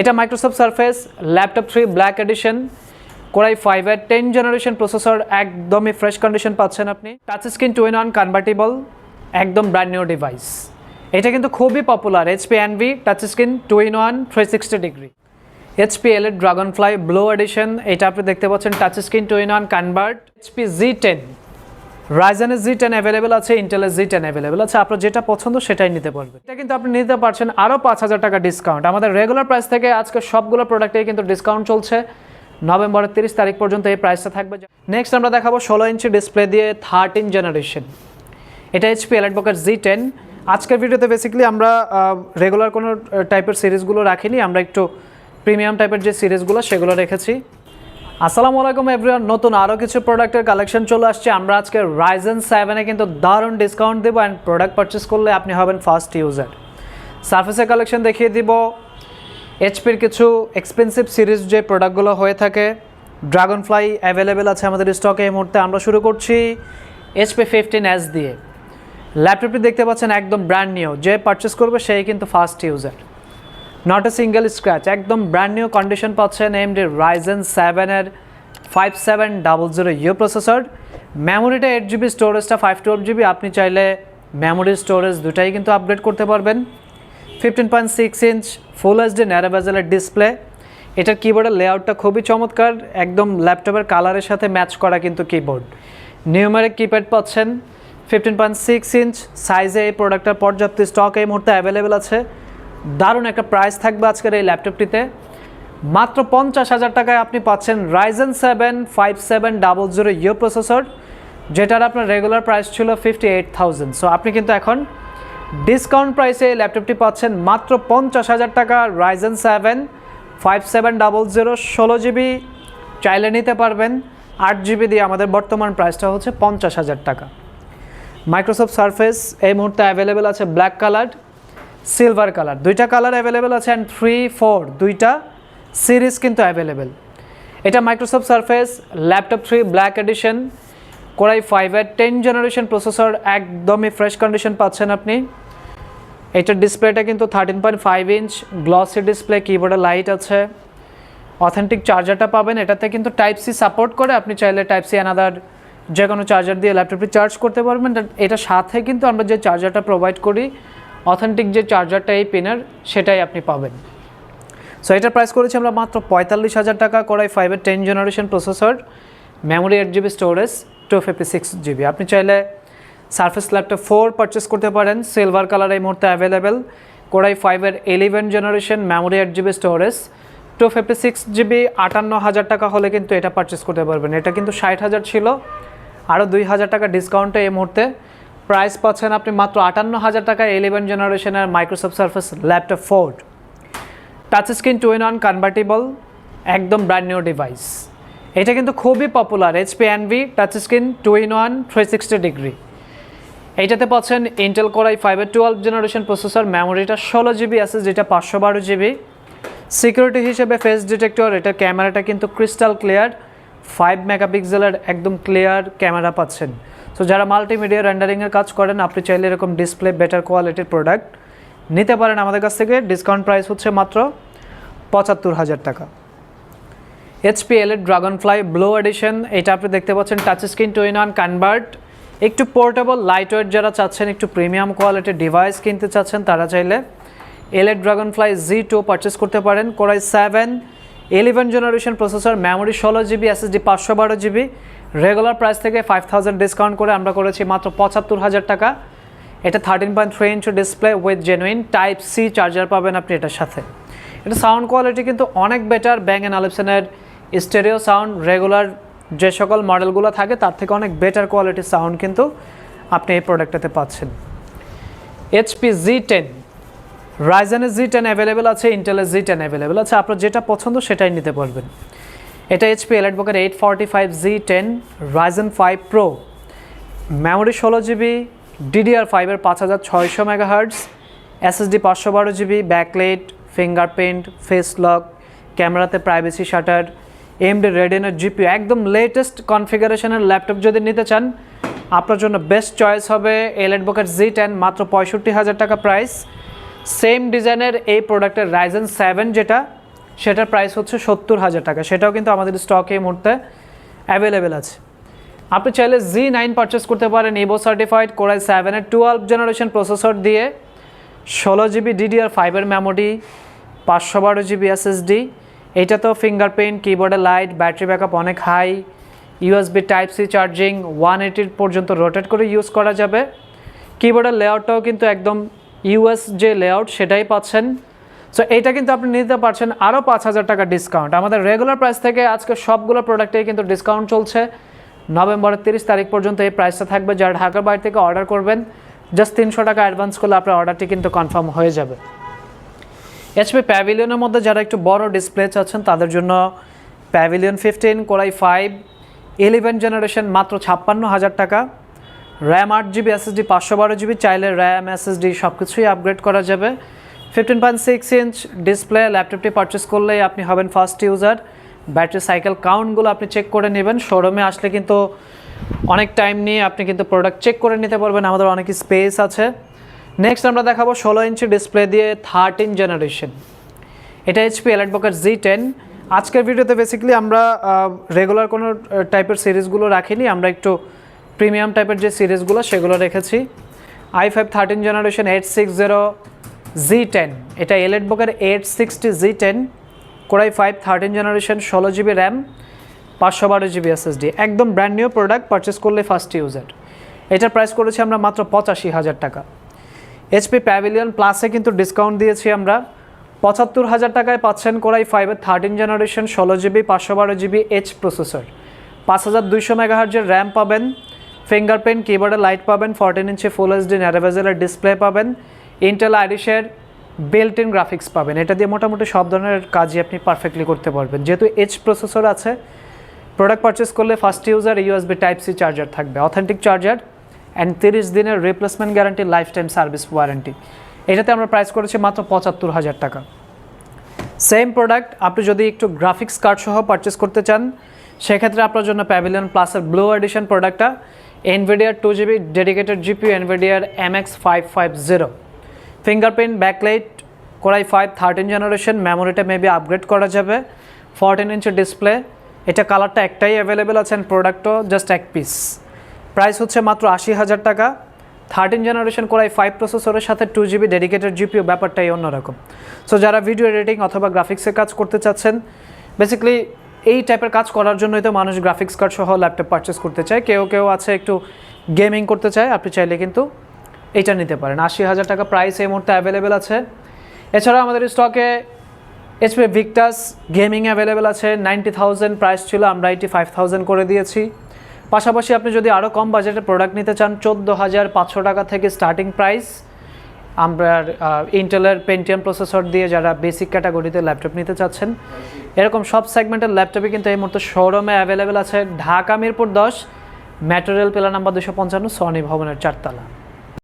এটা Microsoft Surface laptop three black edition core i ফাইভের ten generation processor একদমই fresh condition পাচ্ছেন আপনি। Touch screen two in one convertible একদম brand new device এটা কিন্তু খুবই popular HP Envy touch screen two in one three sixty degree HP Elite Dragonfly blue edition এটা আপনি দেখতে পাচ্ছেন touch screen two in one convert HP G ten রাইজানের G ten available আছে ইন্টেলের জি ten available আছে, আপনার যেটা পছন্দ সেটাই নিতে পারবেন। এটা কিন্তু আপনি নিতে পারছেন আরও পাঁচ হাজার টাকা ডিসকাউন্ট আমাদের রেগুলার প্রাইস থেকে আজকে সবগুলো প্রোডাক্টেই কিন্তু ডিসকাউন্ট চলছে। নভেম্বরের তিরিশ তারিখ পর্যন্ত এই প্রাইসটা থাকবে। নেক্সট আমরা দেখাবো ষোলো ইঞ্চি ডিসপ্লে দিয়ে থার্টিন জেনারেশন এটা এইচপি এলাইটবকের জি টেন আজকের ভিডিওতে বেসিক্যালি আমরা রেগুলার কোনো টাইপের সিরিজগুলো রাখিনি। আমরা একটু প্রিমিয়াম টাইপের যে সিরিজগুলো সেগুলো রেখেছি। আসসালামু আলাইকুম এভরিওয়ান নতুন আরও কিছু প্রোডাক্টের কালেকশন চলে আসছে। আমরা আজকে রাইজেন সেভেনে কিন্তু দারুণ ডিসকাউন্ট দেবো অ্যান্ড প্রোডাক্ট পারচেস করলে আপনি হবেন ফার্স্ট ইউজার সার্ফেসের কালেকশন দেখিয়ে দিব। এইচপির কিছু এক্সপেন্সিভ সিরিজ যে প্রোডাক্টগুলো হয়ে থাকে ড্রাগন ফ্লাই অ্যাভেলেবেল আছে আমাদের স্টকে এই মুহূর্তে। আমরা শুরু করছি এইচপি ফিফটিন এস দিয়ে। ল্যাপটপটি দেখতে পাচ্ছেন একদম ব্র্যান্ড নিউ যে পারচেস করবে, সেই কিন্তু first user not a single scratch একদম ব্র্যান্ড নিউ কন্ডিশন পাচ্ছেন এমডি রাইজেন সেভেনের five seven double zero U processor মেমোরিটা eight GB স্টোরেজটা ফাইভ টুয়েলভ জিবি আপনি চাইলে মেমোরি স্টোরেজ দুটাই কিন্তু আপগ্রেড করতে পারবেন। Fifteen point six inch full HD ন্যারোভেজেলের display এটার কিবোর্ডের লেআউটটা খুবই চমৎকার। একদম ল্যাপটপের কালারের সাথে ম্যাচ করা কিন্তু কিবোর্ড নিউমারিক কিপ্যাড পাচ্ছেন। ফিফটিন পয়েন্ট সিক্স ইঞ্চ সাইজে এই প্রোডাক্টটার পর্যাপ্ত স্টক এই মুহূর্তে অ্যাভেলেবেল আছে। দারুণ একটা প্রাইস থাকবে আজকের এই ল্যাপটপটিতে মাত্র পঞ্চাশ হাজার টাকায় আপনি পাচ্ছেন Ryzen seven five seven double zero U processor যেটার আপনার রেগুলার প্রাইস ছিল ফিফটি এইট থাউজেন্ড সো আপনি কিন্তু এখন ডিসকাউন্ট প্রাইসে এই ল্যাপটপটি পাচ্ছেন মাত্র পঞ্চাশ হাজার টাকা Ryzen seven five seven double zero ষোলো জিবি চাইলে নিতে পারবেন, আট জিবি দিয়ে আমাদের বর্তমান প্রাইসটা হচ্ছে পঞ্চাশ হাজার টাকা। মাইক্রোসফট সারফেস এই মুহূর্তে অ্যাভেলেবেল আছে ব্ল্যাক কালার সিলভার কালার দুইটা কালার অ্যাভেলেবেল আছে অ্যান্ড থ্রি ফোর দুইটা সিরিজ কিন্তু অ্যাভেলেবেল এটা Microsoft Surface laptop three black edition core i ফাইভের টেন জেনারেশন প্রসেসর একদমই ফ্রেশ কন্ডিশন পাচ্ছেন আপনি। এটার ডিসপ্লেটা কিন্তু thirteen point five inch glossy display কিবোর্ডে লাইট আছে। অথেন্টিক চার্জারটা পাবেন, এটাতে কিন্তু টাইপ সি সাপোর্ট করে আপনি চাইলে টাইপ সি অ্যানাদার যে কোনো চার্জার দিয়ে ল্যাপটপটি চার্জ করতে পারবেন। এটা সাথে কিন্তু আমরা যে চার্জারটা প্রোভাইড করি অথেন্টিক যে চার্জারটা এই পিনের, সেটাই আপনি পাবেন। সো এটার প্রাইস করেছি আমরা মাত্র পঁয়তাল্লিশ হাজার টাকা করাই ফাইভের ten generation processor memory eight GB storage two fifty six GB আপনি চাইলে সার্ফেস ল্যাপটপ ফোর পারচেস করতে পারেন সিলভার কালার এই মুহূর্তে অ্যাভেলেবেল কোরাই ফাইভের eleven generation memory eight GB storage two fifty six GB আটান্ন হাজার টাকা হলে কিন্তু এটা পারচেস করতে পারবেন। এটা কিন্তু ষাট হাজার ছিল আরও দুই হাজার টাকা ডিসকাউন্টে এই মুহূর্তে। প্রাইস পাচ্ছেন আপনি মাত্র আটান্ন হাজার টাকায় ইলেভেন জেনারেশনের Microsoft Surface laptop four touch screen two in one convertible একদম ব্র্যান্ড নিউ ডিভাইস এটা কিন্তু খুবই popular HP Envy touch screen two in one three sixty degree এইটাতে পাচ্ছেন ইন্টেল কোরাই ফাইভের টুয়েলভ জেনারেশন প্রসেসর মেমোরিটা ষোলো জিবি আছে যেটা পাঁচশো বারো জিবি সিকিউরিটি হিসেবে ফেস ডিটেক্টর এটার ক্যামেরাটা কিন্তু ক্রিস্টাল ক্লিয়ার ফাইভ মেগাপিক্সেলের একদম ক্লিয়ার ক্যামেরা পাচ্ছেন। সো যারা মাল্টিমিডিয়া রেন্ডারিংয়ের কাজ করেন, আপনি চাইলে এরকম ডিসপ্লে বেটার কোয়ালিটির প্রোডাক্ট নিতে পারেন আমাদের কাছ থেকে। ডিসকাউন্ট প্রাইস হচ্ছে মাত্র পঁচাত্তর হাজার টাকা। এইচপি এল এর ড্রাগন ফ্লাই ব্লো এডিশন এটা আপনি দেখতে পাচ্ছেন touch screen two in one convert একটু পোর্টেবল লাইট ওয়েট যারা চাচ্ছেন, একটু প্রিমিয়াম কোয়ালিটির ডিভাইস কিনতে চাচ্ছেন, তারা চাইলে এল এর Dragonfly G two purchase করতে পারেন। Core i seven eleven generation processor memory ষোলো জিবি এসএসডি পাঁচশো বারো জিবি রেগুলার প্রাইস থেকে ফাইভ থাউজেন্ড ডিসকাউন্ট করে আমরা করেছি মাত্র পঁচাত্তর হাজার টাকা। এটা thirteen point three inch display with genuine type C charger পাবেন আপনি এটার সাথে। এটা সাউন্ড কোয়ালিটি কিন্তু অনেক বেটার ব্যাং অ্যান্ড আলিপসনের স্টেরিও সাউন্ড রেগুলার যে সকল মডেলগুলো থাকে, তার থেকে অনেক বেটার কোয়ালিটির সাউন্ড কিন্তু আপনি এই প্রোডাক্টটাতে পাচ্ছেন। এইচপি জি টেন রাইজানের জি টেন অ্যাভেলেবেল আছে ইন্টেলের জি টেন অ্যাভেলেবেল আছে, আপনার যেটা পছন্দ সেটাই নিতে পারবেন। এটা HP এলাইটবকের eight forty five G ten Ryzen five pro memory ষোলো জিবি ডিডিআর ফাইভের পাঁচ হাজার ছয়শো মেগাহার্টস এসএসডি পাঁচশো বারো GB backlit fingerprint face lock ক্যামেরাতে প্রাইভেসি শাটার এমডি রেডিনের জিপি একদম লেটেস্ট কনফিগারেশনের ল্যাপটপ যদি নিতে চান, আপনার জন্য বেস্ট চয়েস হবে এলেটবকের জি টেন মাত্র পঁয়ষট্টি হাজার টাকা প্রাইস সেম ডিজাইনের এই প্রোডাক্টের রাইজেন সেভেন যেটা সেটার প্রাইস হচ্ছে সত্তর হাজার টাকা। সেটাও কিন্তু আমাদের স্টকে এই মুহূর্তে অ্যাভেলেবেল আছে। আপনি চাইলে জি নাইন পারচেস করতে পারেন ইভো সার্টিফাইড কোরাই সেভেনের টুয়েলভ জেনারেশন প্রসেসর দিয়ে ষোলো জিবি ডিডিআর ফাইভের মেমোরি পাঁচশো বারো জিবি এসএসডি এইটাতেও ফিঙ্গারপ্রিন্ট কিবোর্ডে লাইট ব্যাটারি ব্যাকআপ অনেক high USB type C charging one এইটির পর্যন্ত রোটেট করে ইউজ করা যাবে। কিবোর্ডের লেআউটটাও কিন্তু একদম ইউএস যে লেআউট সেটাই পাচ্ছেন। সো এইটা কিন্তু আপনি নিতে পারছেন আরও পাঁচ হাজার টাকা ডিসকাউন্ট আমাদের রেগুলার প্রাইস থেকে আজকে সবগুলো প্রোডাক্টেই কিন্তু ডিসকাউন্ট চলছে। নভেম্বরের তিরিশ তারিখ পর্যন্ত এই প্রাইসটা থাকবে। যারা ঢাকার বাইরে থেকে অর্ডার করবেন জাস্ট তিনশো টাকা অ্যাডভান্স করলে আপনার অর্ডারটি কিন্তু কনফার্ম হয়ে যাবে। এইচপি প্যাভিলিয়নের মধ্যে যারা একটু বড় ডিসপ্লে চাচ্ছেন, তাদের জন্য Pavilion fifteen core i five eleven generation মাত্র ছাপ্পান্ন হাজার টাকা। র্যাম আট জিবি এসএসডি পাঁচশো বারো জিবি চাইলে র্যাম এসএসডি সব কিছুই আপগ্রেড করা যাবে। Fifteen point six inch display ল্যাপটপটি পারচেস করলেই আপনি হবেন ফার্স্ট ইউজার ব্যাটারি সাইকেল কাউন্টগুলো আপনি চেক করে নেবেন। শোরুমে আসলে কিন্তু অনেক টাইম নিয়ে আপনি কিন্তু প্রোডাক্ট চেক করে নিতে পারবেন। আমাদের অনেক স্পেস আছে। নেক্সট আমরা দেখাবো ষোলো ইঞ্চি ডিসপ্লে দিয়ে থার্টিন জেনারেশন এটা এইচপি এলাইট বকের জি টেন আজকের ভিডিওতে বেসিক্যালি আমরা রেগুলার কোনো টাইপের সিরিজগুলো রাখিনি। আমরা একটু প্রিমিয়াম টাইপের যে সিরিজগুলো সেগুলো রেখেছি। I five thirteen generation eight six zero G ten এটা Elite বকের eight sixty G ten core i five thirteen generation ষোলো জিবি র্যাম পাঁচশো বারো জিবি এসএসডি একদম ব্র্যান্ড নিউ প্রোডাক্ট পারচেস করলে ফার্স্ট ইউজার এটার প্রাইস করেছি আমরা মাত্র পঁচাশি হাজার টাকা। এইচপি প্যাভিলিয়ন প্লাসে কিন্তু ডিসকাউন্ট দিয়েছি আমরা। পঁচাত্তর হাজার টাকায় পাচ্ছেন কোরাই ফাইভের থার্টিন জেনারেশন ষোলো জিবি পাঁচশো বারো জিবি এইচ প্রসেসর পাঁচ হাজার দুইশো মেগাহার্জের র্যাম পাবেন। ফিঙ্গারপ্রিন্ট কিবোর্ডে লাইট পাবেন। ফোরটিন ইঞ্চি ফুল এইচডি ন্যারোভেজেলের ডিসপ্লে পাবেন। ইন্টেল আইরিশের বিল্ট ইন গ্রাফিক্স পাবেন। এটা দিয়ে মোটামুটি সব ধরনের কাজই আপনি পারফেক্টলি করতে পারবেন। যেহেতু এইচ প্রসেসর আছে প্রোডাক্ট পারচেস করলে first user USB type C charger থাকবে। অথেন্টিক চার্জার অ্যান্ড তিরিশ দিনের replacement guarantee life time service warranty এটাতে আমরা প্রাইস করেছি মাত্র পঁচাত্তর হাজার টাকা। সেম প্রোডাক্ট আপনি যদি একটু গ্রাফিক্স কার্ড সহ পারচেস করতে চান, সেক্ষেত্রে আপনার জন্য প্যাভিলিয়ন প্লাসের ব্লু এডিশন প্রোডাক্টটা এনভিডিয়ার two GB dedicated GPU এনভিডিয়ার M X five five zero fingerprint, backlight, core i five, thirteen generation, মেমোরিটা maybe upgrade করা যাবে। ফোরটিন ইঞ্চের ডিসপ্লে এটা কালারটা একটাই অ্যাভেলেবেল আছে অ্যান্ড প্রোডাক্টও জাস্ট এক পিস প্রাইস হচ্ছে মাত্র আশি হাজার টাকা। থার্টিন জেনারেশন কোরাই ফাইভ প্রসেসরের সাথে টু জিবি ডেডিকেটেড জিপিও ব্যাপারটাই অন্যরকম। সো যারা ভিডিও এডিটিং অথবা গ্রাফিক্সের কাজ করতে চাচ্ছেন বেসিক্যালি এই টাইপের কাজ করার জন্যই তো মানুষ গ্রাফিক্স কার্ড সহ ল্যাপটপ পারচেস করতে চায়। কেউ কেউ আছে একটু গেমিং করতে চায়, আপনি চাইলে কিন্তু এটা নিতে পারেন। আশি হাজার টাকা প্রাইস এই মুহূর্তে অ্যাভেলেবেল আছে। এছাড়া আমাদের স্টকে এইচপি ভিক্টাস গেমিং অ্যাভেলেবেল আছে। নাইনটি থাউজেন্ড প্রাইস ছিল, আমরা এইটি ফাইভ থাউজেন্ড করে দিয়েছি। পাশাপাশি আপনি যদি আরও কম বাজেটের প্রোডাক্ট নিতে চান, চোদ্দ হাজার পাঁচশো টাকা থেকে স্টার্টিং প্রাইস আমরা ইন্টেলের পেন্টিয়াম প্রসেসর দিয়ে যারা বেসিক ক্যাটাগরিতে ল্যাপটপ নিতে চাচ্ছেন, এরকম সব সেগমেন্টের ল্যাপটপই কিন্তু এই মুহূর্তে শোরুমে অ্যাভেলেবেল আছে। ঢাকা মিরপুর দশ ম্যাটেরিয়াল পিলার নাম্বার দুশো পঞ্চান্ন সনি ভবনের চারতলা।